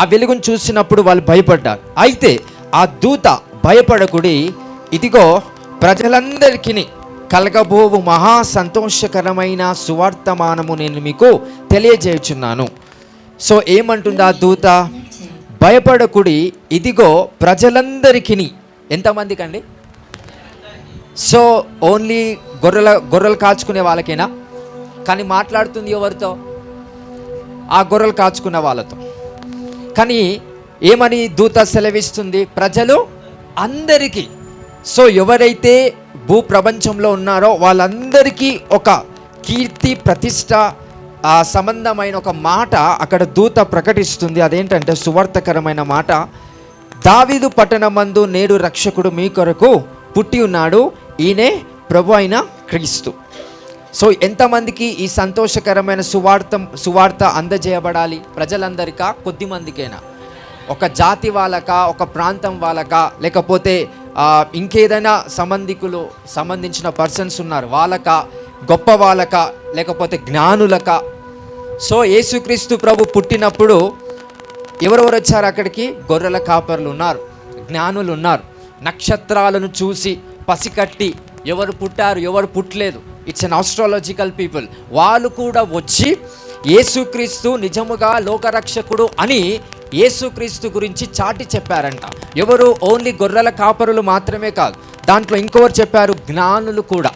ఆ వెలుగును చూసినప్పుడు వాళ్ళు భయపడ్డారు. అయితే ఆ దూత భయపడకుడి ఇదిగో ప్రజలందరికీ కలగబోవు మహా సంతోషకరమైన సువార్తమానము నేను మీకు తెలియజేయుచున్నాను. సో ఏమంటుంది ఆ దూత? భయపడకుడి ఇదిగో ప్రజలందరికీ ఎంతమందికి అండి సో ఓన్లీ గొర్రెల గొర్రెలు కాచుకునే వాళ్ళకేనా? కానీ మాట్లాడుతుంది ఎవరితో? ఆ గొర్రెలు కాచుకున్న వాళ్ళతో. కానీ ఏమని దూత సెలవిస్తుంది? ప్రజలు అందరికీ. సో ఎవరైతే భూ ప్రపంచంలో ఉన్నారో వాళ్ళందరికీ ఒక కీర్తి ప్రతిష్ట సంబంధమైన ఒక మాట అక్కడ దూత ప్రకటిస్తుంది. అదేంటంటే సువార్థకరమైన మాట. దావిదు పట్టణమందు నేడు రక్షకుడు మీ కొరకు పుట్టి ఉన్నాడు. ఈయనే ప్రభు అయిన క్రీస్తు. సో ఎంతమందికి ఈ సంతోషకరమైన సువార్త సువార్త అందజేయబడాలి? ప్రజలందరికా? కొద్ది మందికైనా? ఒక జాతి వాళ్ళకా? ఒక ప్రాంతం వాళ్ళకా? లేకపోతే ఇంకేదైనా సంబంధికులు సంబంధించిన పర్సన్స్ ఉన్నారు వాళ్ళకా? గొప్ప వాళ్ళకా? లేకపోతే జ్ఞానులకా? సో యేసుక్రీస్తు ప్రభు పుట్టినప్పుడు ఎవరెవరు వచ్చారు అక్కడికి? గొర్రెల కాపర్లు ఉన్నారు జ్ఞానులు ఉన్నారు నక్షత్రాలను చూసి పసికట్టి ఎవరు పుట్టారు ఎవరు పుట్టలేదు. ఇట్స్ అన్ ఆస్ట్రాలజికల్ పీపుల్ వాళ్ళు కూడా వచ్చి యేసుక్రీస్తు నిజముగా లోకరక్షకుడు అని యేసుక్రీస్తు గురించి చాటి చెప్పారంట. ఎవరు? ఓన్లీ గొర్రెల కాపరులు మాత్రమే కాదు. దాంట్లో ఇంకొకరు చెప్పారు జ్ఞానులు కూడా.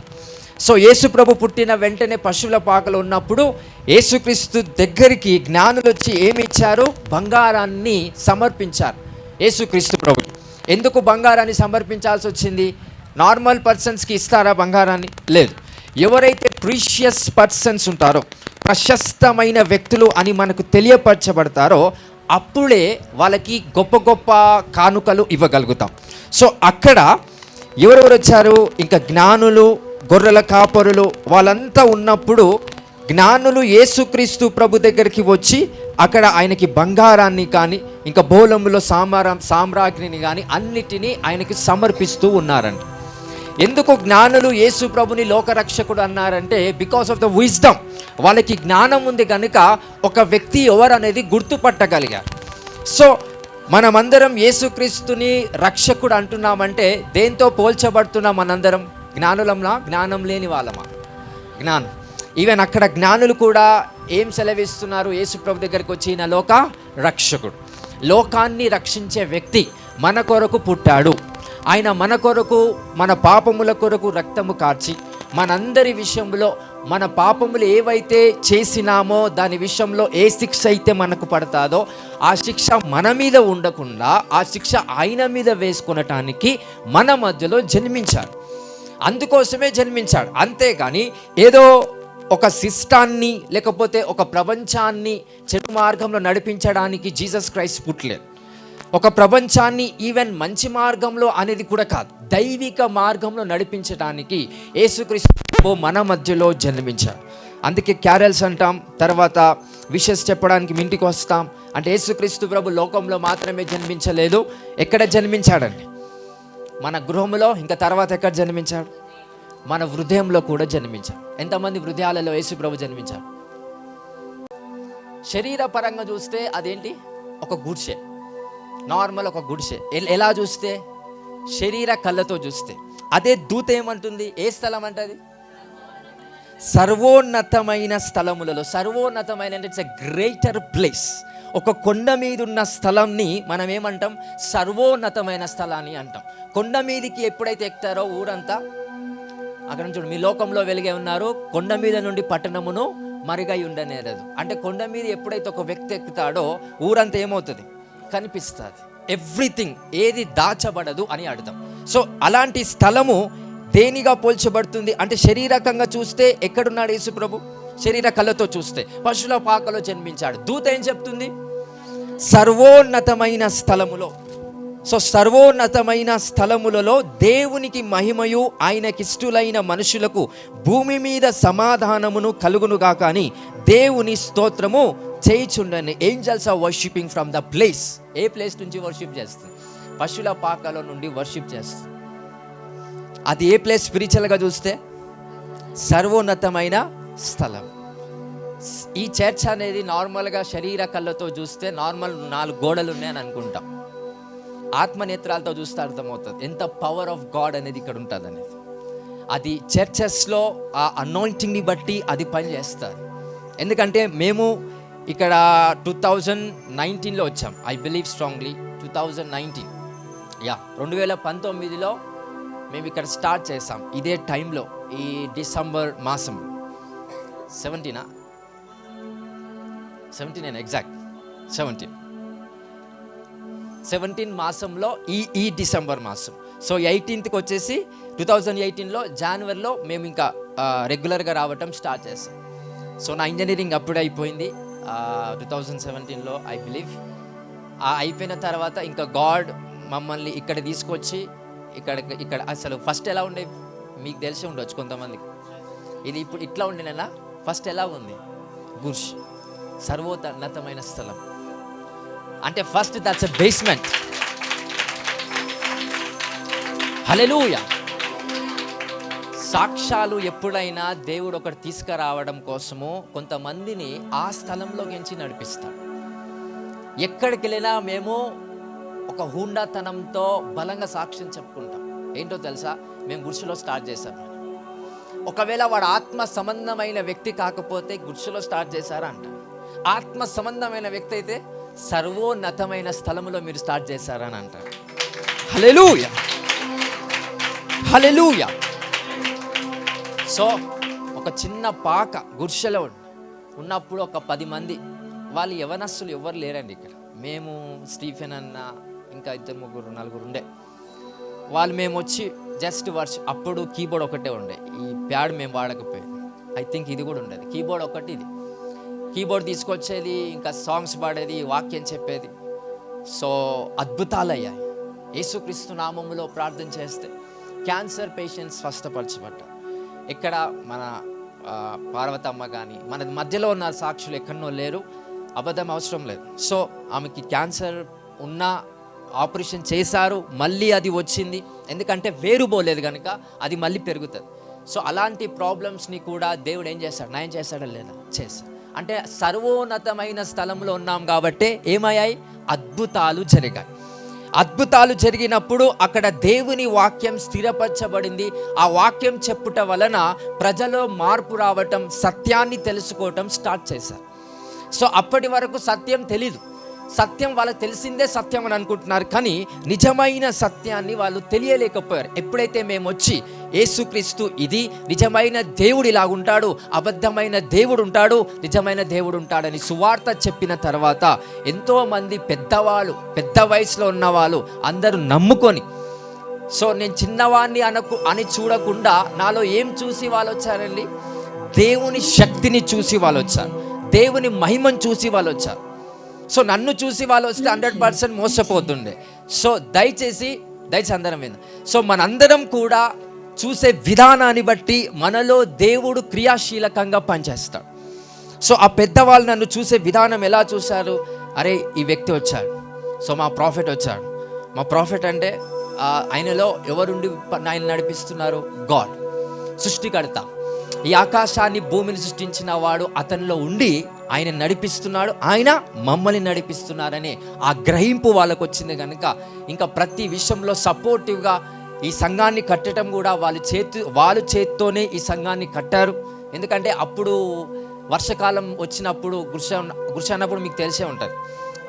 సో ఏసుప్రభు పుట్టిన వెంటనే పశువుల పాకలు ఉన్నప్పుడు యేసుక్రీస్తు దగ్గరికి జ్ఞానులు వచ్చి ఏమి ఇచ్చారు? బంగారాన్ని సమర్పించారు. యేసుక్రీస్తు ప్రభు. ఎందుకు బంగారాన్ని సమర్పించాల్సి వచ్చింది? నార్మల్ పర్సన్స్కి ఇస్తారా బంగారాన్ని? లేదు. ఎవరైతే ప్రీషియస్ పర్సన్స్ ఉంటారో ప్రశస్తమైన వ్యక్తులు అని మనకు తెలియపరచబడతారో అప్పుడే వాళ్ళకి గొప్ప గొప్ప కానుకలు ఇవ్వగలుగుతాం. సో అక్కడ ఎవరెవరు వచ్చారు? ఇంకా జ్ఞానులు గొర్రెల కాపరులు వాళ్ళంతా ఉన్నప్పుడు జ్ఞానులు యేసుక్రీస్తు ప్రభు దగ్గరికి వచ్చి అక్కడ ఆయనకి బంగారాన్ని కానీ ఇంకా బోలములో సామరా సామ్రాజ్ఞిని కానీ అన్నిటినీ ఆయనకి సమర్పిస్తూ ఉన్నారంట. ఎందుకు జ్ఞానులు యేసు ప్రభుని లోకరక్షకుడు అన్నారంటే బికాస్ ఆఫ్ ద విజ్డమ్ వాళ్ళకి జ్ఞానం ఉంది కనుక ఒక వ్యక్తి ఎవరు అనేది గుర్తుపట్టగలిగారు. సో మనమందరం యేసుక్రీస్తుని రక్షకుడు అంటున్నామంటే దేంతో పోల్చబడుతున్నాం మనందరం? జ్ఞానులంలా? జ్ఞానం లేని వాళ్ళమా? జ్ఞానం. ఈవెన్ అక్కడ జ్ఞానులు కూడా ఏం సెలవిస్తున్నారు? యేసుప్రభు దగ్గరికి వచ్చిన లోక రక్షకుడు. లోకాన్ని రక్షించే వ్యక్తి మన కొరకు పుట్టాడు. ఆయన మన కొరకు మన పాపముల కొరకు రక్తము కార్చి మనందరి విషయంలో మన పాపములు ఏవైతే చేసినామో దాని విషయంలో ఏ శిక్ష అయితే మనకు పడతాదో ఆ శిక్ష మన మీద ఉండకుండా ఆ శిక్ష ఆయన మీద వేసుకొనటానికి మన మధ్యలో జన్మించాడు. అందుకోసమే జన్మించాడు. అంతేగాని ఏదో ఒక శిష్టాన్ని లేకపోతే ఒక ప్రపంచాన్ని చెడు మార్గంలో నడిపించడానికి జీసస్ క్రైస్ట్ పుట్టలేదు. ఒక ప్రపంచాన్ని ఈవెన్ మంచి మార్గంలో అనేది కూడా కాదు దైవిక మార్గంలో నడిపించడానికి యేసుక్రీస్తు మన మధ్యలో జన్మించాడు. అందుకే క్యారల్స్ అంటాం తర్వాత విషెస్ చెప్పడానికి ఇంటికి వస్తాం. అంటే యేసుక్రీస్తు ప్రభు లోకంలో మాత్రమే జన్మించలేదు. ఎక్కడ జన్మించాడండి? మన గృహంలో ఇంకా తర్వాత ఎక్కడ జన్మించాడు? మన హృదయంలో కూడా జన్మించాడు. ఎంతమంది హృదయాలలో యేసు ప్రభు జన్మించాడు? శరీర పరంగా చూస్తే అదేంటి? ఒక గుడ్షే నార్మల్ ఒక గుడిసె. ఎలా చూస్తే? శరీర కళ్ళతో చూస్తే. అదే దూత ఏమంటుంది? ఏ స్థలం అంటది? సర్వోన్నతమైన స్థలములలో. సర్వోన్నతమైన ఇట్స్ ఎ గ్రేటర్ ప్లేస్ ఒక కొండ మీద ఉన్న స్థలంని మనం ఏమంటాం? సర్వోన్నతమైన స్థలాన్ని అంటాం. కొండ మీదికి ఎప్పుడైతే ఎక్కుతారో ఊరంతా? అక్కడ నుంచి మీ లోకంలో వెలిగే ఉన్నారు కొండ మీద నుండి పట్టణమును మరుగై ఉండనేరదు. అంటే కొండ మీద ఎప్పుడైతే ఒక వ్యక్తి ఎక్కుతాడో ఊరంతా ఏమవుతుంది? కనిపిస్తుంది. ఎవ్రీథింగ్ ఏది దాచబడదు అని అర్థం. సో అలాంటి స్థలము దేనిగా పోల్చబడుతుంది? అంటే శరీరకంగా చూస్తే ఎక్కడున్నాడు యేసు ప్రభు శరీర కళ్ళతో చూస్తే. పశువుల పాకలో జన్మించాడు. దూత ఏం చెప్తుంది? సర్వోన్నతమైన స్థలములో. సో సర్వోన్నతమైన స్థలములలో దేవునికి మహిమయు ఆయనకిష్టులైన మనుషులకు భూమి మీద సమాధానమును కలుగునుగా కానీ దేవుని స్తోత్రము చేయిచుండని angels are worshipping from the place a place నుంచి వర్షిప్ చేస్తుంది? పశువుల పాకలో నుండి వర్షిప్ చేస్తుంది. అది ఏ ప్లేస్ స్పిరిచువల్గా చూస్తే? సర్వోన్నతమైన స్థలం. ఈ చర్చ్ అనేది నార్మల్గా శరీర కళ్ళతో చూస్తే నార్మల్ నాలుగు గోడలు ఉన్నాయని అనుకుంటాం. ఆత్మనేత్రాలతో చూస్తే అర్థమవుతుంది. ఎంత పవర్ ఆఫ్ గాడ్ అనేది ఇక్కడ ఉంటుంది అనేది అది చర్చెస్లో ఆ అనాయింటింగ్ని బట్టి అది పని చేస్తారు ఎందుకంటే మేము ఇక్కడ టూ థౌజండ్ నైన్టీన్లో వచ్చాం. I believe strongly two thousand nineteen yeah రెండు వేల పంతొమ్మిదిలో మేము ఇక్కడ స్టార్ట్ చేసాం. ఇదే టైంలో ఈ డిసెంబర్ మాసం. సెవెంటీనా సెవెంటీన్ ఎగ్జాక్ట్ సెవెంటీన్ సెవెంటీన్ మాసంలో ఈ ఈ డిసెంబర్ మాసం. సో ఎయిటీన్త్కి వచ్చేసి టూ థౌజండ్ ఎయిటీన్లో జనవరిలో మేము ఇంకా రెగ్యులర్గా రావటం స్టార్ట్ చేసాం. సో నా ఇంజనీరింగ్ అప్పుడే అయిపోయింది. టూ థౌజండ్ సెవెంటీన్లో ఐ బిలీవ్ ఆ అయిపోయిన తర్వాత ఇంకా గాడ్ మమ్మల్ని ఇక్కడ తీసుకొచ్చి ఇక్కడ ఇక్కడ అసలు ఫస్ట్ ఎలా ఉండే మీకు తెలిసి ఉండొచ్చు కొంతమందికి. ఇది ఇప్పుడు ఇట్లా ఉండినా ఫస్ట్ ఎలా ఉంది? గుర్ష్ సర్వోన్నతమైన స్థలం. అంటే first that's a basement hallelujah సాక్ష్యాలు ఎప్పుడైనా దేవుడు ఒకటి తీసుకురావడం కోసము కొంతమందిని ఆ స్థలంలో గెంచి నడిపిస్తాడు. ఎక్కడికి వెళ్ళినా మేము ఒక హుండాతనంతో బలంగా సాక్ష్యం చెప్పుకుంటాం. ఏంటో తెలుసా? మేము గుడిసెలో స్టార్ట్ చేశాం. ఒకవేళ వాడు ఆత్మ సంబంధమైన వ్యక్తి కాకపోతే గుడిసెలో స్టార్ట్ చేశారా అంట. ఆత్మ సంబంధమైన వ్యక్తి అయితే సర్వోన్నతమైన స్థలంలో మీరు స్టార్ట్ చేశారని అంటారు. హలెలూయ హలెలూయ సో ఒక చిన్న పాక గుర్షలో ఉన్నప్పుడు ఒక పది మంది వాళ్ళు యవనస్తులు ఎవరు లేరండి ఇక్కడ. మేము స్టీఫెన్ అన్న ఇంకా ఇద్దరు ముగ్గురు నలుగురు ఉండే. వాళ్ళు మేము వచ్చి జస్ట్ వర్ష అప్పుడు కీబోర్డ్ ఒకటే ఉండే. ఈ ప్యాడ్ మేము వాడకపోయేది ఐ థింక్ ఇది కూడా ఉండేది. కీబోర్డ్ ఒకటి ఇది. కీబోర్డ్ తీసుకొచ్చేది ఇంకా సాంగ్స్ పాడేది వాక్యం చెప్పేది. సో అద్భుతాలు అయ్యాయి. యేసుక్రీస్తు నామములో ప్రార్థన చేస్తే క్యాన్సర్ పేషెంట్స్ స్వస్థపరచబడ్డారు. ఇక్కడ మన పార్వతమ్మ కానీ మన మధ్యలో ఉన్న సాక్షులు ఎక్కడనో లేరు. అబద్ధం అవసరం లేదు. సో ఆమెకి క్యాన్సర్ ఉన్న ఆపరేషన్ చేశారు మళ్ళీ అది వచ్చింది. ఎందుకంటే వేరు పోలేదు కనుక అది మళ్ళీ పెరుగుతుంది. సో అలాంటి ప్రాబ్లమ్స్ని కూడా దేవుడు ఏం చేస్తాడు? నయం చేస్తాడా లేదా? చేస్తాడు. అంటే సర్వోన్నతమైన స్థలంలో ఉన్నాం కాబట్టి ఏమయ్యాయి? అద్భుతాలు జరిగాయి. అద్భుతాలు జరిగినప్పుడు అక్కడ దేవుని వాక్యం స్థిరపరచబడింది. ఆ వాక్యం చెప్పుట వలన ప్రజలో మార్పు రావటం సత్యాన్ని తెలుసుకోవటం స్టార్ట్ చేశారు. సో అప్పటి వరకు సత్యం తెలీదు. సత్యం వాళ్ళకి తెలిసిందే సత్యం అని అనుకుంటున్నారు. కానీ నిజమైన సత్యాన్ని వాళ్ళు తెలియలేకపోయారు. ఎప్పుడైతే మేము వచ్చి ఏసుక్రీస్తు ఇది నిజమైన దేవుడు ఇలా ఉంటాడు అబద్ధమైన దేవుడు ఉంటాడు నిజమైన దేవుడు ఉంటాడని సువార్త చెప్పిన తర్వాత ఎంతోమంది పెద్దవాళ్ళు పెద్ద వయసులో ఉన్నవాళ్ళు అందరూ నమ్ముకొని సో నేను చిన్నవాణ్ణి అనకు అని చూడకుండా నాలో ఏం చూసి వాళ్ళు వచ్చారండి? దేవుని శక్తిని చూసి వాళ్ళు వచ్చారు. దేవుని మహిమను చూసి వాళ్ళు వచ్చారు. సో నన్ను చూసి వాళ్ళు వస్తే హండ్రెడ్ పర్సెంట్ మోసపోతుండే. సో దయచేసి దయచేసి అందరం విందాం. సో మనందరం కూడా చూసే విధానాన్ని బట్టి మనలో దేవుడు క్రియాశీలకంగా పనిచేస్తాడు. సో ఆ పెద్దవాళ్ళు నన్ను చూసే విధానం ఎలా చూశారు? అరే ఈ వ్యక్తి వచ్చాడు. సో మా ప్రాఫిట్ వచ్చాడు. మా ప్రాఫిట్ అంటే ఆయనలో ఎవరుండి ఆయన నడిపిస్తున్నారు? గాడ్ సృష్టికర్త. ఈ ఆకాశాన్ని భూమిని సృష్టించిన వాడు అతనిలో ఉండి ఆయన నడిపిస్తున్నాడు. ఆయన మమ్మల్ని నడిపిస్తున్నారనే ఆ గ్రహింపు వాళ్ళకు వచ్చింది కనుక ఇంకా ప్రతి విషయంలో సపోర్టివ్గా ఈ సంఘాన్ని కట్టడం కూడా వాళ్ళ చేతి వాళ్ళ చేత్తోనే ఈ సంఘాన్ని కట్టారు. ఎందుకంటే అప్పుడు వర్షకాలం వచ్చినప్పుడు గుర్ష గుర్ష అన్నప్పుడు మీకు తెలిసే ఉంటుంది.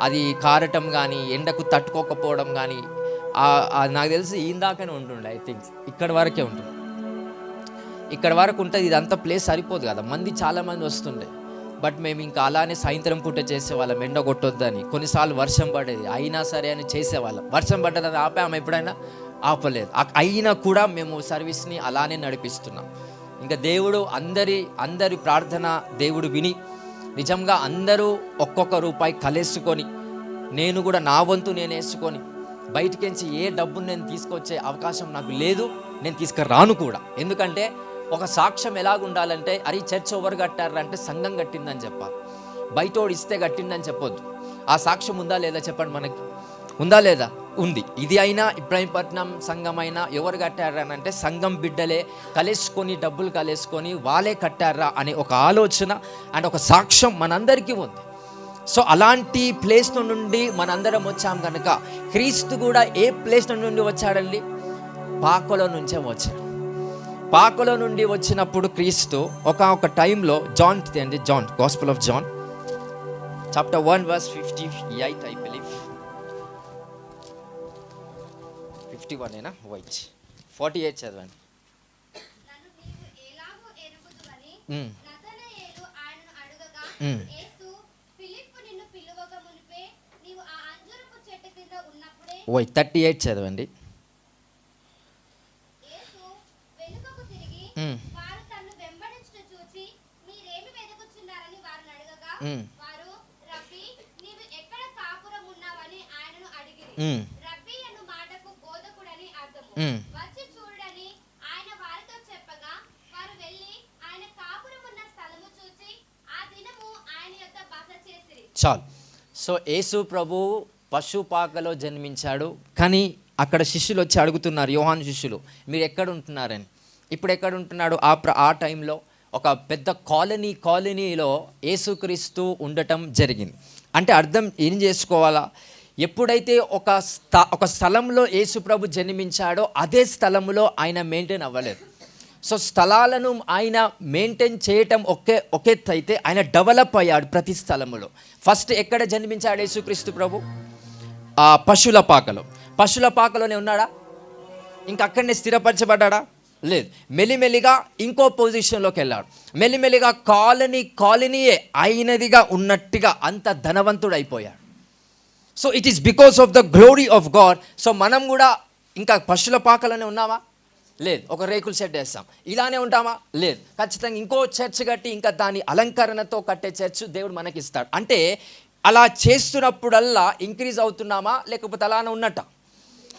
అది కారటం కానీ ఎండకు తట్టుకోకపోవడం కానీ నాకు తెలిసి ఇందాకనే ఉంటుండే ఐ థింక్ ఇక్కడ వరకే ఉంటుంది. ఇక్కడ వరకు ఉంటుంది ఇదంతా ప్లేస్ సరిపోదు కదా. మంది చాలామంది వస్తుండే. బట్ మేము ఇంకా అలానే సాయంత్రం పూట చేసేవాళ్ళం ఎండ కొట్టొద్దని. కొన్నిసార్లు వర్షం పడేది. అయినా సరే అని చేసేవాళ్ళం. వర్షం పడ్డదని ఆపాము ఎప్పుడైనా? ఆపలేదు. అయినా కూడా మేము సర్వీస్ని అలానే నడిపిస్తున్నాం. ఇంకా దేవుడు అందరి అందరి ప్రార్థన దేవుడు విని నిజంగా అందరూ ఒక్కొక్క రూపాయి కలేసుకొని నేను కూడా నా వంతు నేను వేసుకొని బయటికించి ఏ డబ్బును నేను తీసుకొచ్చే అవకాశం నాకు లేదు నేను తీసుకురాను కూడా. ఎందుకంటే ఒక సాక్ష్యం ఎలాగుండాలంటే అరే చర్చ్ ఎవరు కట్టారంటే సంఘం కట్టిందని చెప్పాలి. బయటోడు ఇస్తే కట్టిందని చెప్పొద్దు. ఆ సాక్ష్యం ఉందా లేదా చెప్పండి మనకి. ఉందా లేదా? ఉంది. ఇది అయినా ఇబ్రాహీంపట్నం సంఘం అయినా ఎవరు కట్టారా అంటే సంఘం బిడ్డలే కలేసుకొని డబ్బులు కలేసుకొని వాళ్ళే కట్టారా అనే ఒక ఆలోచన అండ్ ఒక సాక్ష్యం మనందరికీ ఉంది. సో అలాంటి ప్లేస్ నుండి మనందరం వచ్చాం కనుక క్రీస్తు కూడా ఏ ప్లేస్ నుండి వచ్చాడండి? పాకలో నుంచే వచ్చాడు. పాకలో నుండి వచ్చినప్పుడు క్రీస్తు ఒక ఒక టైంలో జాన్ అండి John? Gospel of John chapter one verse fifty eight I believe fifty one ఏనా వైట్ ఫార్టీ ఎయిట్ చదవండి నన్ను నీవు ఎలాగూ ఎరుగుదువని చాలు. సో యేసు ప్రభు పశుపాకలో జన్మించాడు. కానీ అక్కడ శిష్యులు వచ్చి అడుగుతున్నారు యోహాన్ శిష్యులు మీరు ఎక్కడ ఉంటున్నారని? ఇప్పుడు ఎక్కడ ఉంటున్నాడు ఆ ప్ర ఆ టైంలో ఒక పెద్ద కాలనీ కాలనీలో యేసుక్రీస్తు ఉండటం జరిగింది. అంటే అర్థం ఏం చేసుకోవాలా? ఎప్పుడైతే ఒక స్థ ఒక స్థలంలో యేసుప్రభు జన్మించాడో అదే స్థలంలో ఆయన మెయింటైన్ అవ్వలేదు. సో స్థలాలను ఆయన మెయింటైన్ చేయటం ఒకే ఒకే అయితే ఆయన డెవలప్ అయ్యాడు ప్రతి స్థలములో. ఫస్ట్ ఎక్కడ జన్మించాడు యేసుక్రీస్తు ప్రభు? ఆ పశువుల పాకలో. పశువుల పాకలోనే ఉన్నాడా? ఇంకక్కడనే స్థిరపరచబడ్డా లేదు. మెల్లిమెల్లిగా ఇంకో పొజిషన్లోకి వెళ్ళాడు. మెల్లిమెల్లిగా కాలనీ కాలనీయే అయినదిగా ఉన్నట్టుగా అంత ధనవంతుడు అయిపోయాడు so it is because of the glory of God so మనం కూడా ఇంకా పశుల పాకలోనే ఉన్నామా? లేదు. ఒక రేకుల షెడ్ వేస్తాం. ఇలానే ఉంటామా? లేదు. ఖచ్చితంగా ఇంకో చర్చ్ కట్టి ఇంకా దాని అలంకరణతో కట్టే చర్చ్ దేవుడు మనకి ఇస్తాడు అంటే అలా చేస్తున్నప్పుడల్లా ఇంక్రీజ్ అవుతున్నామా? లేకపోతే అలానే ఉన్నట్టా?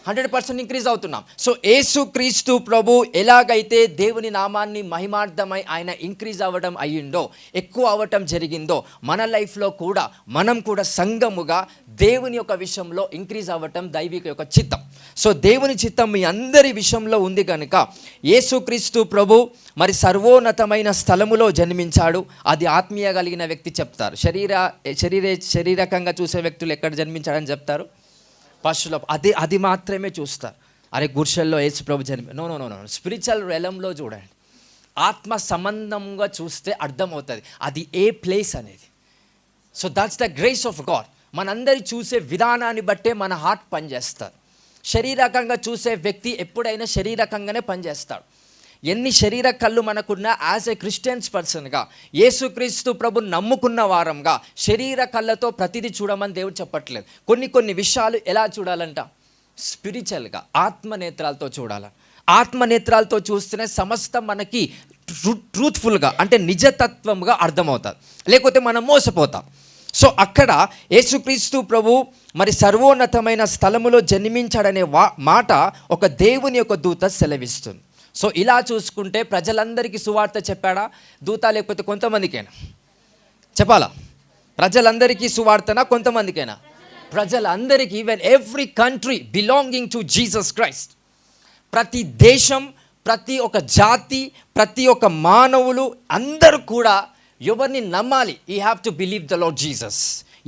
హండ్రెడ్ పర్సెంట్ ఇంక్రీజ్ అవుతున్నాం. సో ఏసు క్రీస్తు ప్రభు ఎలాగైతే దేవుని నామాన్ని మహిమార్థమై ఆయన ఇంక్రీజ్ అవ్వడం అయ్యిందో ఎక్కువ అవ్వటం జరిగిందో మన లైఫ్లో కూడా మనం కూడా సంఘముగా దేవుని యొక్క విషయంలో ఇంక్రీజ్ అవ్వటం దైవిక యొక్క చిత్తం. సో దేవుని చిత్తం మీ అందరి విషయంలో ఉంది కనుక యేసుక్రీస్తు ప్రభు మరి సర్వోన్నతమైన స్థలములో జన్మించాడు. అది ఆత్మీయ కలిగిన వ్యక్తి చెప్తారు. శరీర శరీర శరీరకంగా చూసే వ్యక్తులు ఎక్కడ జన్మించాడని చెప్తారు? పశువుల అది అది మాత్రమే చూస్తారు. అరే గుర్షల్లో ఏసు ప్రభు జన్మ no no no no spiritual రెలంలో చూడండి. ఆత్మ సంబంధంగా చూస్తే అర్థమవుతుంది. అది ఏ ప్లేస్ అనేది. So that's the grace of God మనందరి చూసే విధానాన్ని బట్టే మన హార్ట్ పనిచేస్తారు. శరీరకంగా చూసే వ్యక్తి ఎప్పుడైనా శరీరకంగానే పనిచేస్తాడు. ఎన్ని శరీర కళ్ళు మనకున్న యాజ్ ఎ క్రిస్టియన్స్ పర్సన్గా యేసుక్రీస్తు ప్రభు నమ్ముకున్న వారంగా శరీర కళ్ళతో ప్రతిదీ చూడమని దేవుడు చెప్పట్లేదు. కొన్ని కొన్ని విషయాలు ఎలా చూడాలంట? స్పిరిచువల్గా ఆత్మనేత్రాలతో చూడాలి. ఆత్మనేత్రాలతో చూస్తేనే సమస్తం మనకి ట్రూ ట్రూత్ఫుల్గా అంటే నిజతత్వంగా అర్థమవుతుంది లేకపోతే మనం మోసపోతాం. సో అక్కడ యేసుక్రీస్తు ప్రభు మరి సర్వోన్నతమైన స్థలములో జన్మించాడనే వా మాట ఒక దేవుని యొక్క దూత సెలవిస్తుంది. సో ఇలా చూసుకుంటే ప్రజలందరికీ సువార్త చెప్పాడా? దూత లేకపోతే కొంతమందికైనా? చెప్పాలా? ప్రజలందరికీ సువార్తనా కొంతమందికైనా? ప్రజలందరికీ even every country belonging to Jesus Christ ప్రతి దేశం ప్రతి ఒక్క జాతి ప్రతి ఒక్క మానవులు అందరూ కూడా ఎవరిని నమ్మాలి? We have to believe the Lord Jesus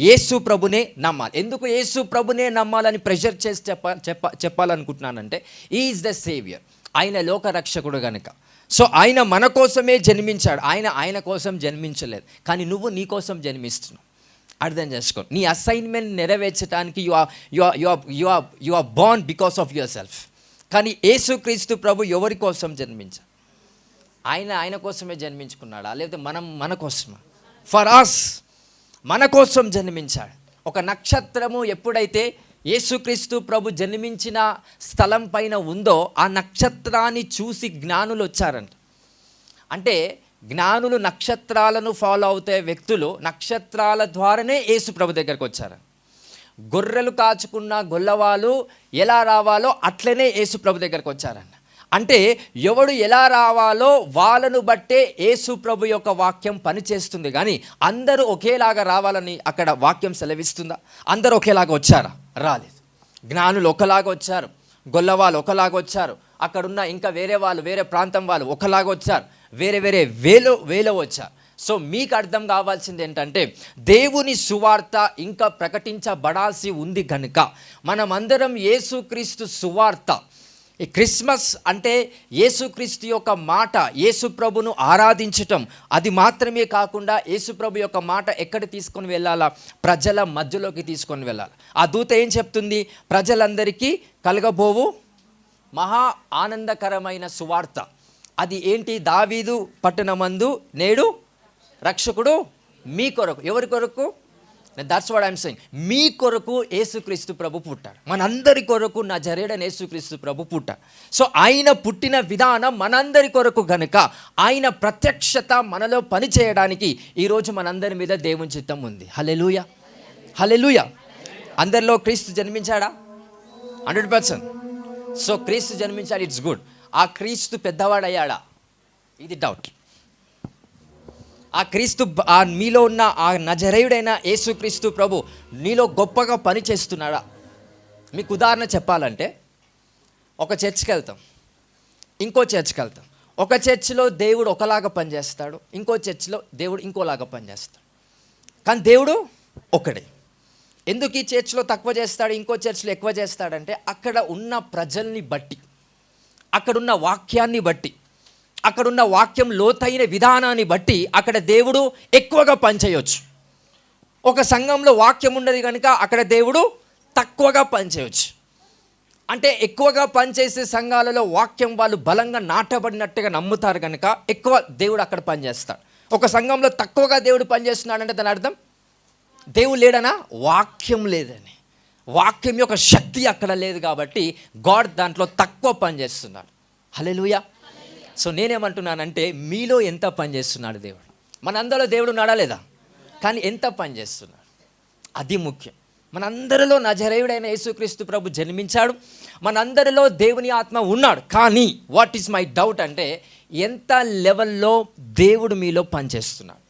Yesu ప్రభునే నమ్మాలి. ఎందుకు యేసు ప్రభునే నమ్మాలని ప్రెషర్ చేసి చెప్ప చెప్ప చెప్పాలనుకుంటున్నానంటే ఈజ్ ద సేవియర్ ఆయన లోకరక్షకుడు కనుక సో ఆయన మన కోసమే జన్మించాడు. ఆయన ఆయన కోసం జన్మించలేదు. కానీ నువ్వు నీ కోసం జన్మిస్తున్నావు. అర్థం చేసుకో. నీ అసైన్మెంట్ నెరవేర్చడానికి you are you are you are you are you are because of yourself కానీ యేసుక్రీస్తు ప్రభు ఎవరి కోసం జన్మించాడు? ఆయన ఆయన కోసమే జన్మించుకున్నాడా? లేకపోతే మనం మన కోసమా? ఫర్ అస్ మన కోసం జన్మించాడు. ఒక నక్షత్రము ఎప్పుడైతే యేసుక్రీస్తు ప్రభు జన్మించిన స్థలం పైన ఉందో ఆ నక్షత్రాన్ని చూసి జ్ఞానులు వచ్చారంట. అంటే జ్ఞానులు నక్షత్రాలను ఫాలో అవుతే వ్యక్తులు నక్షత్రాల ద్వారానే యేసు ప్రభు దగ్గరకు వచ్చారు గొర్రెలు కాచుకున్న గొల్లవాళ్ళు ఎలా రావాలో అట్లనే యేసు ప్రభు దగ్గరకు వచ్చారంట. అంటే ఎవడు ఎలా రావాలో వాళ్ళను బట్టే యేసు ప్రభు యొక్క వాక్యం పనిచేస్తుంది. కానీ అందరూ ఒకేలాగా రావాలని అక్కడ వాక్యం సెలవిస్తుందా? అందరూ ఒకేలాగా వచ్చారా? రాలేదు. జ్ఞానులు ఒకలాగా వచ్చారు. గొల్లవాళ్ళు ఒకలాగా వచ్చారు. అక్కడున్న ఇంకా వేరే వాళ్ళు వేరే ప్రాంతం వాళ్ళు ఒకలాగా వచ్చారు. వేరే వేరే వేలో వేలో వచ్చారు. సో మీకు అర్థం కావాల్సింది ఏంటంటే దేవుని సువార్త ఇంకా ప్రకటించబడాల్సి ఉంది కనుక మనమందరం యేసుక్రీస్తు సువార్త ఈ క్రిస్మస్ అంటే యేసుక్రీస్తు యొక్క మాట యేసుప్రభును ఆరాధించటం. అది మాత్రమే కాకుండా యేసుప్రభు యొక్క మాట ఎక్కడ తీసుకొని వెళ్ళాలా? ప్రజల మధ్యలోకి తీసుకొని వెళ్ళాలి. ఆ దూత ఏం చెప్తుంది? ప్రజలందరికీ కలగబోవు మహా ఆనందకరమైన సువార్త. అది ఏంటి? దావీదు పట్టణమందు నేడు రక్షకుడు మీ కొరకు. ఎవరి కొరకు? దట్స్ వాట్ ఐమ్ సెయింగ్ మీ కొరకు యేసుక్రీస్తు ప్రభు పుట్టాడు. మనందరి కొరకు నా జరేడని యేసుక్రీస్తు ప్రభు పుట్టాడు. సో ఆయన పుట్టిన విధానం మనందరి కొరకు గనుక ఆయన ప్రత్యక్షత మనలో పని చేయడానికి ఈరోజు మనందరి మీద దేవుని చిత్తం ఉంది. హలెలుయ హలెలుయ అందరిలో క్రీస్తు జన్మించాడా? హండ్రెడ్ పర్సెంట్ సో క్రీస్తు జన్మించాడు ఇట్స్ గుడ్ ఆ క్రీస్తు పెద్దవాడయ్యాడా? ఇది డౌట్ ఆ క్రీస్తు ఆ మీలో ఉన్న ఆ నజరేయుడైన యేసుక్రీస్తు ప్రభు నీలో గొప్పగా పని చేస్తున్నాడా మీకు ఉదాహరణ చెప్పాలంటే ఒక చర్చ్కి వెళ్తాం. ఇంకో చర్చ్కి వెళ్తాం. ఒక చర్చిలో దేవుడు ఒకలాగా పనిచేస్తాడు ఇంకో చర్చిలో దేవుడు ఇంకోలాగా పనిచేస్తాడు. కానీ దేవుడు ఒకడే. ఎందుకు ఈ చర్చ్లో తక్కువ చేస్తాడు ఇంకో చర్చ్లో ఎక్కువ చేస్తాడంటే అక్కడ ఉన్న ప్రజల్ని బట్టి అక్కడున్న వాక్యాన్ని బట్టి అక్కడున్న వాక్యం లోతైన విధానాన్ని బట్టి అక్కడ దేవుడు ఎక్కువగా పనిచేయవచ్చు ఒక సంఘంలో వాక్యం ఉండదు కనుక అక్కడ దేవుడు తక్కువగా పనిచేయవచ్చు అంటే ఎక్కువగా పనిచేసే సంఘాలలో వాక్యం వాళ్ళు బలంగా నాటబడినట్టుగా నమ్ముతారు కనుక ఎక్కువ దేవుడు అక్కడ పనిచేస్తాడు. ఒక సంఘంలో తక్కువగా దేవుడు పనిచేస్తున్నాడంటే దాని అర్థం? దేవుడు లేడనా? వాక్యం లేదని. వాక్యం యొక్క శక్తి అక్కడ లేదు కాబట్టి గాడ్ దాంట్లో తక్కువ పనిచేస్తున్నాడు. హలెలుయా సో నేనేమంటున్నానంటే మీలో ఎంత పని చేస్తున్నాడు దేవుడు? మనందరిలో దేవుడు ఉన్నాడా లేదా? కానీ ఎంత పని చేస్తున్నాడు? అది ముఖ్యం. మనందరిలో నజరేయుడైన యేసుక్రీస్తు ప్రభు జన్మించాడు. మనందరిలో దేవుని ఆత్మ ఉన్నాడు. కానీ వాట్ ఈస్ మై డౌట్ అంటే ఎంత లెవెల్లో దేవుడు మీలో పనిచేస్తున్నాడు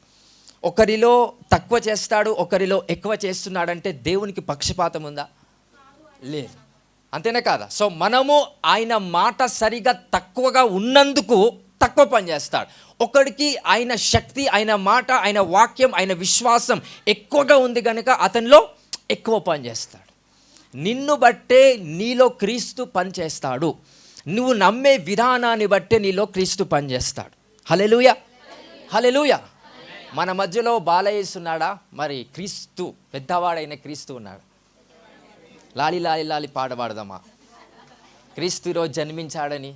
ఒకరిలో తక్కువ చేస్తాడు ఒకరిలో ఎక్కువ చేస్తున్నాడంటే దేవునికి పక్షపాతం ఉందా? లేదు. అంతేనే కాదా? సో మనము ఆయన మాట సరిగా తక్కువగా ఉన్నందుకు తక్కువ పని చేస్తాడు. ఒకడికి ఆయన శక్తి ఆయన మాట ఆయన వాక్యం ఆయన విశ్వాసం ఎక్కువగా ఉంది కనుక అతనిలో ఎక్కువ పని చేస్తాడు. నిన్ను బట్టే నీలో క్రీస్తు పని చేస్తాడు. నువ్వు నమ్మే విధానాన్ని బట్టే నీలో క్రీస్తు పనిచేస్తాడు హలెలుయ హలెలుయ మన మధ్యలో బాలయేసు ఉన్నాడా మరి క్రీస్తు పెద్దవాడైన క్రీస్తు ఉన్నాడు. లాలి లాలి లాలి పాట పాడదామా? క్రీస్తు ఈరోజు జన్మించాడని.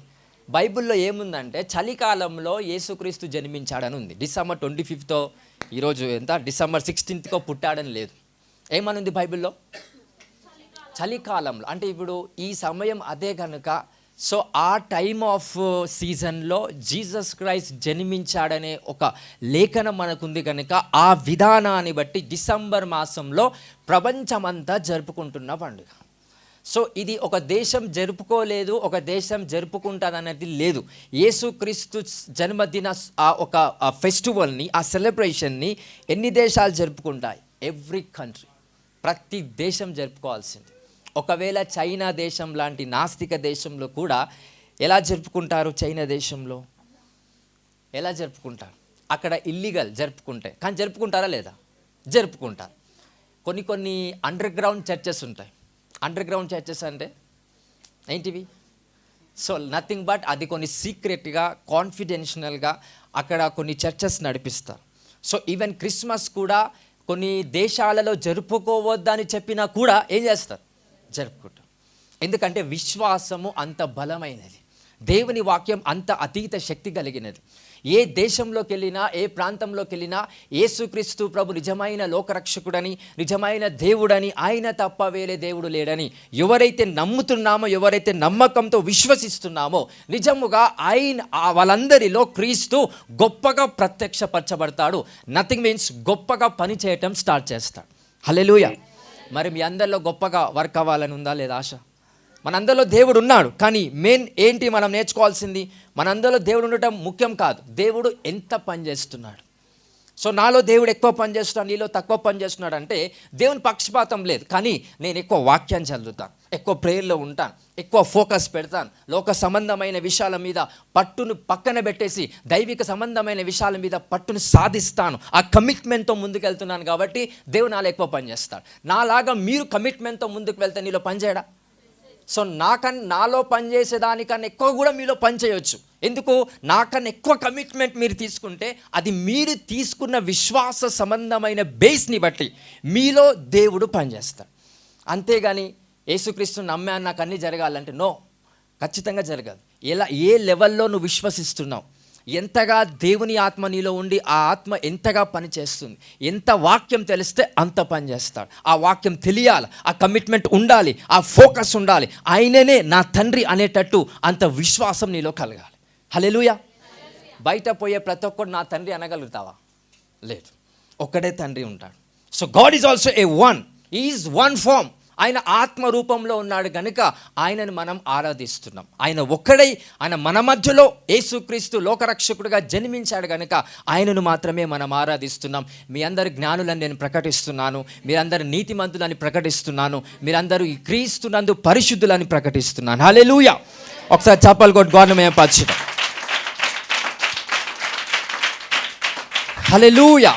బైబిల్లో ఏముందంటే చలికాలంలో యేసుక్రీస్తు జన్మించాడని ఉంది. డిసెంబర్ ట్వంటీ ఫిఫ్త్తో ఈరోజు ఎంత? డిసెంబర్ సిక్స్టీన్త్కో పుట్టాడని లేదు. ఏమనుంది బైబిల్లో? చలికాలంలో. అంటే ఇప్పుడు ఈ సమయం అదే కనుక సో ఆ టైమ్ ఆఫ్ సీజన్లో జీసస్ క్రైస్ట్ జన్మించాడనే ఒక లేఖనం మనకుంది కనుక ఆ విధానాన్ని బట్టి డిసెంబర్ మాసంలో ప్రపంచమంతా జరుపుకుంటున్న పండుగ. సో ఇది ఒక దేశం జరుపుకోలేదు ఒక దేశం జరుపుకుంటుంది అనేది లేదు యేసుక్రీస్తు జన్మదిన ఆ ఒక ఫెస్టివల్ని ఆ సెలబ్రేషన్ని ఎన్ని దేశాలు జరుపుకుంటాయి? Every country. ప్రతి దేశం జరుపుకోవాల్సింది. ఒకవేళ చైనా దేశం లాంటి నాస్తిక దేశంలో కూడా ఎలా జరుపుకుంటారు చైనా దేశంలో? ఎలా జరుపుకుంటారు? అక్కడ ఇల్లీగల్ జరుపుకుంటే. కానీ జరుపుకుంటారా లేదా? జరుపుకుంటారు. కొన్ని కొన్ని అండర్ గ్రౌండ్ చర్చెస్ ఉంటాయి. అండర్ గ్రౌండ్ చర్చెస్ అంటే ఏంటివి? సో నథింగ్ బట్ అది కొన్ని సీక్రెట్గా కాన్ఫిడెన్షియల్గా అక్కడ కొన్ని చర్చెస్ నడిపిస్తారు. సో ఈవెన్ క్రిస్మస్ కూడా కొన్ని దేశాలలో జరుపుకోవద్దని చెప్పినా కూడా ఏం చేస్తారు? జరుపుకుంటాం. ఎందుకంటే విశ్వాసము అంత బలమైనది. దేవుని వాక్యం అంత అతీత శక్తి కలిగినది. ఏ దేశంలోకి వెళ్ళినా ఏ ప్రాంతంలోకి వెళ్ళినా ఏసుక్రీస్తు ప్రభు నిజమైన లోకరక్షకుడని నిజమైన దేవుడని ఆయన తప్ప వేరే దేవుడు లేడని ఎవరైతే నమ్ముతున్నామో ఎవరైతే నమ్మకంతో విశ్వసిస్తున్నామో నిజముగా ఆయన వాళ్ళందరిలో క్రీస్తు గొప్పగా ప్రత్యక్షపరచబడతాడు. నథింగ్ మీన్స్ గొప్పగా పని చేయటం స్టార్ట్ చేస్తాడు. హల్లెలూయా మరి మీ అందరిలో గొప్పగా వర్క్ అవ్వాలని ఉందా లేదా ఆశ? మనందరిలో దేవుడు ఉన్నాడు కానీ మెయిన్ ఏంటి మనం నేర్చుకోవాల్సింది? మనందరిలో దేవుడు ఉండటం ముఖ్యం కాదు. దేవుడు ఎంత పని చేస్తున్నాడు? సో నాలో దేవుడు ఎక్కువ పని చేస్తున్నాడు నీలో తక్కువ పని చేస్తున్నాడు అంటే దేవుని పక్షపాతం లేదు. కానీ నేను ఎక్కువ వాక్యాన్ని చదువుతాను ఎక్కువ ప్రేయర్లో ఉంటాను ఎక్కువ ఫోకస్ పెడతాను. లోక సంబంధమైన విషయాల మీద పట్టును పక్కన పెట్టేసి దైవిక సంబంధమైన విషయాల మీద పట్టును సాధిస్తాను. ఆ కమిట్మెంట్తో ముందుకెళ్తున్నాను కాబట్టి దేవుడు నాలో ఎక్కువ పని చేస్తాడు నాలాగా మీరు కమిట్మెంట్తో ముందుకు వెళ్తే నీలో పనిచేయడా సో నాకన్ నాలో పనిచేసే దానికన్నా ఎక్కువ కూడా మీలో పనిచేయవచ్చు ఎందుకు? నాకన్నా ఎక్కువ కమిట్మెంట్ మీరు తీసుకుంటే అది మీరు తీసుకున్న విశ్వాస సంబంధమైన బేస్ని బట్టి మీలో దేవుడు పనిచేస్తాడు అంతేగాని యేసుక్రీస్తుని నమ్మాను నాకు అన్నీ జరగాలంటే నో ఖచ్చితంగా జరగదు ఎలా ఏ లెవెల్లో నువ్వు విశ్వసిస్తున్నావు? ఎంతగా దేవుని ఆత్మ నీలో ఉండి ఆ ఆత్మ ఎంతగా పనిచేస్తుంది ఎంత వాక్యం తెలిస్తే అంత పని చేస్తాడు. ఆ వాక్యం తెలియాలి ఆ కమిట్మెంట్ ఉండాలి ఆ ఫోకస్ ఉండాలి. ఆయననే నా తండ్రి అనేటట్టు అంత విశ్వాసం నీలో కలగాలి. హలెలుయా బయట పోయే ప్రతి ఒక్కడు నా తండ్రి అనగలుగుతావా? లేదు. ఒక్కడే తండ్రి ఉంటాడు. So God is also a one is one form ఆయన ఆత్మ రూపంలో ఉన్నాడు కనుక ఆయనను మనం ఆరాధిస్తున్నాం. ఆయన ఒక్కడై ఆయన మన మధ్యలో యేసుక్రీస్తు లోకరక్షకుడిగా జన్మించాడు కనుక ఆయనను మాత్రమే మనం ఆరాధిస్తున్నాం. మీ అందరి జ్ఞానులను నేను ప్రకటిస్తున్నాను. మీరందరు నీతిమంతులని ప్రకటిస్తున్నాను. మీరందరూ ఈ క్రీస్తునందు పరిశుద్ధులని ప్రకటిస్తున్నాను. హలే లూయ ఒకసారి చప్పలు కొట్టి గవర్నమెంట్ పరచుదాం లూయా